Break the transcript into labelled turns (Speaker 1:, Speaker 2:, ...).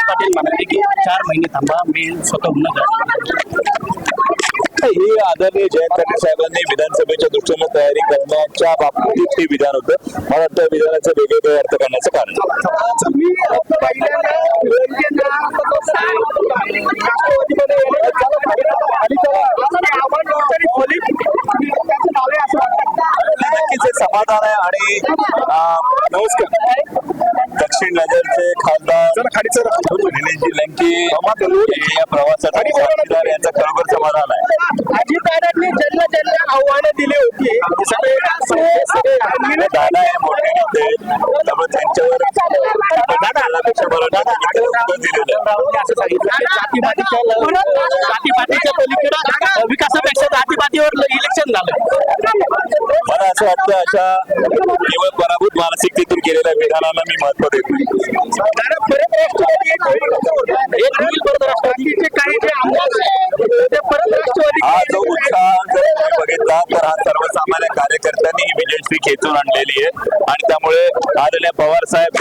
Speaker 1: पाटील म्हणाले की चार महिने थांबा मी स्वतःहून
Speaker 2: हे आदरणीय जयंत पाटील साहेबांनी विधानसभेच्या दृष्टीने तयारी करण्याच्या बाबतीत हे विधान होतं मला वाटतं विधानाचं वेगवेगळे अर्थ करण्याचं कारण नक्कीच समाधान आहे आणि नमस्कार. दक्षिण नगरचे खासदार निलेशजी लंके या साथीदार यांचा खरोखर समाधान आहे.
Speaker 3: अजितदादांनी ज्यांना ज्यांना आव्हानं दिली होती
Speaker 2: आणि दादा हे मोठे नेते त्यामुळे त्यांच्यावर दिलेलं.
Speaker 1: असं सांगितलं जातीपातीच्या जातीपातीच्या पलीकडे विकासापेक्षा जातीपातीवर इलेक्शन झालं.
Speaker 2: मला असं वाटतं अशा केवळ पराभूत मानसिकतेतून केलेल्या विधानाला मी महत्त्व देत. हा जो उत्साह जर तुम्ही बघितला तर हा सर्वसामान्य कार्यकर्त्यांनी ही विजयश्री खेचून आणलेली आहे. आणि त्यामुळे आदरणीय पवार साहेब